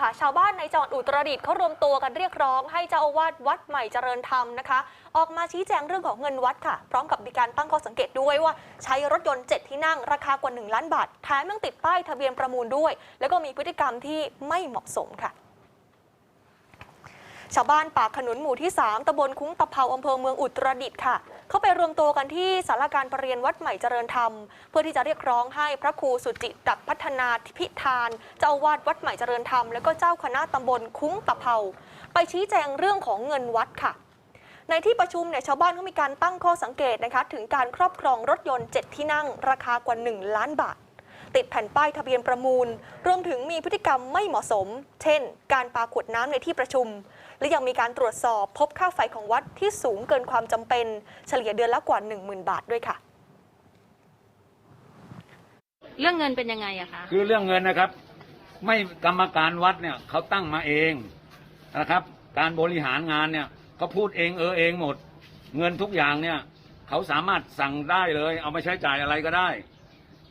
ค่ะชาวบ้านในจังหวัดอุตรดิตถ์เขารวมตัวกันเรียกร้องให้เจ้าอาวาสวัดใหม่เจริญธรรมนะคะ ออกมาชี้แจงเรื่องของเงินวัดค่ะ พร้อมกับมีการตั้งข้อสังเกตด้วยว่า ใช้รถยนต์เจ็ดที่นั่งราคากว่า 1 ล้านบาทแถมยังติดป้ายทะเบียนประมูลด้วย แล้วก็มีพฤติกรรมที่ไม่เหมาะสมค่ะชาวบ้านปากขนุนหมู่ที่ 3ตำบลคุ้งตะเภาอำเภอเมืองอุตรดิตถ์ค่ะ เข้าไปรวมตัวกันที่สาราการประเรียนวัดใหม่เจริญธรรม เพื่อที่จะเรียกร้องให้พระครูสุจิตดับพัฒนาพิธาน เจ้าอาวาดวัดใหม่เจริญธรรม และก็เจ้าคณะตำบลคุ้งตะเภาไปชี้แจงเรื่องของเงินวัดค่ะ ในที่ประชุมเนี่ยชาวบ้านเขามีการตั้งข้อสังเกตนะคะถึงการครอบครองรถยนต์ 7 ที่นั่งราคากว่า 1 ล้านบาท ติดแผ่นป้ายทะเบียนประมูล รวมถึงมีพฤติกรรมไม่เหมาะสม เช่น การปาขวดน้ำในที่ประชุม และยังมีการตรวจสอบพบค่าไฟของวัดที่สูงเกินความจำเป็น เฉลี่ยเดือนละกว่า 10,000 บาทด้วยค่ะ เรื่องเงินเป็นยังไงอะคะคือเรื่องเงินนะครับ ไม่กรรมการวัดเนี่ยเขาตั้งมาเองนะครับ การบริหารงานเนี่ยเขาพูดเองเออเองหมด เงินทุกอย่างเนี่ยเขาสามารถสั่งได้เลย เอาไปใช้จ่ายอะไรก็ได้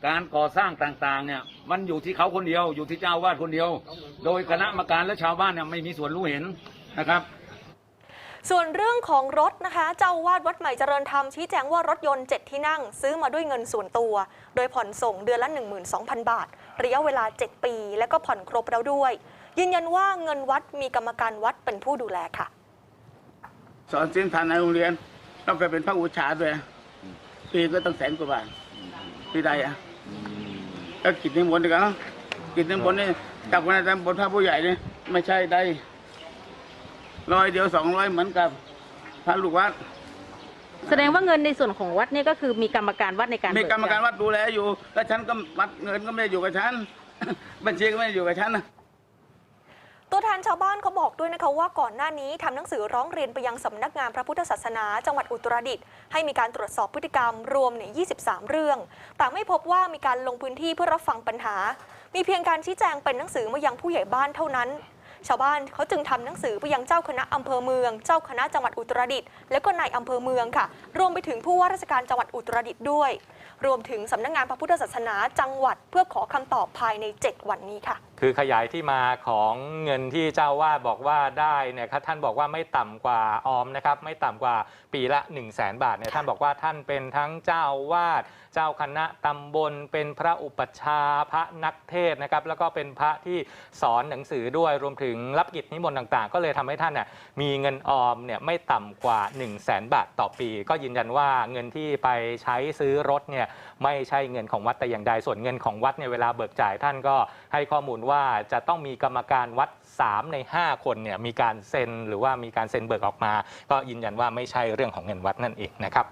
การก่อสร้างต่างๆเนี่ยมันอยู่ที่เขาคนเดียวอยู่ที่เจ้าวาดคนเดียว โดยคณะกรรมการและชาวบ้านเนี่ยไม่มีส่วนรู้เห็นนะครับ ส่วนเรื่องของรถนะคะ เจ้าอาวาดวัดใหม่เจริญธรรมชี้แจงว่ารถยนต์ 7 ที่นั่ง ซื้อมาด้วยเงินส่วนตัว โดยผ่อนส่งเดือนละ 12,000 บาท ระยะเวลา 7 ปี และก็ผ่อนครบแล้วด้วย ยืนยันว่าเงินวัดมีกรรมการวัดเป็นผู้ดูแลค่ะ สอนศิลธรรมในโรงเรียนต้องไปเป็นพระอุชาด้วยปีก็ต้องแสนกว่าบาทปีใดอะ แล้วกิจนิมนต์ดีกว่าเนอะกิจนิมนต์นี่จากวันนั้นบนพระผู้ใหญ่นี่ไม่ใช่ได้ร้อยเดียวสองร้อยเหมือนกับพระลูกวัด แสดงว่าเงินในส่วนของวัดเนี่ยก็คือมีกรรมการวัดในการมีกรรมการเบิจ่ยวัดดูแลอยู่ แล้วฉันก็วัดเงินก็ไม่ได้อยู่กับฉันบัญชีก็ไม่ได้อยู่กับฉันนะ ตัวแทนชาวบ้านเขาบอกด้วยนะคะว่าก่อนหน้านี้ทำหนังสือร้องเรียนไปยังสำนักงานพระพุทธศาสนา จังหวัดอุตรดิตถ์ให้มีการตรวจสอบพฤติกรรมรวมเนี่ย23 เรื่อง แต่ไม่พบว่ามีการลงพื้นที่เพื่อรับฟังปัญหา มีเพียงการชี้แจงเป็นหนังสือมายังผู้ใหญ่บ้านเท่านั้น ชาวบ้านเขาจึงทำหนังสือไปยังเจ้าคณะอำเภอเมือง เจ้าคณะจังหวัดอุตรดิตถ์และก็นายอำเภอเมืองค่ะ รวมไปถึงผู้ว่าราชการจังหวัดอุตรดิตถ์ด้วย รวมถึงสำนักงานพระพุทธศาสนาจังหวัดเพื่อขอคำตอบภายใน 7 วันนี้ค่ะ คือขยายที่มาของเงินที่เจ้าว่าบอกว่าได้เนี่ยครับท่านบอกว่าไม่ต่ำกว่าออมนะครับ ไม่ต่ำกว่าปีละ 1 0 0 0 0แสนบาทเนี่ยท่านบอกว่าท่านเป็นทั้งเจ้าวาดเจ้าคณะตำบลเป็นพระอุปัชฌาย์พระนักเทศน์นะครับ แล้วก็เป็นพระที่สอนหนังสือด้วยรวมถึงรับกิจนิมนต์ต่างๆ ก็เลยทำให้ท่านเนี่ยมีเงินออมเนี่ยไม่ต่ำกว่า 1 0 0 0 0แสนบาทต่อปี ก็ยืนยันว่าเงินที่ไปใช้ซื้อรถเนี่ยไม่ใช่เงินของวัดแต่อย่างใดส่วนเงินของวัดเนี่ยเวลาเบิกจ่ายท่านก็ให้ข้อมูลว่าจะต้องมีกรรมการวัด 3 ใน 5 คนเนี่ยมีการเซ็นหรือว่ามีการเซ็นเบิกออกมา ก็ยืนยันว่าไม่ใช่เรื่องของเงินวัดนั่นเองนะครับ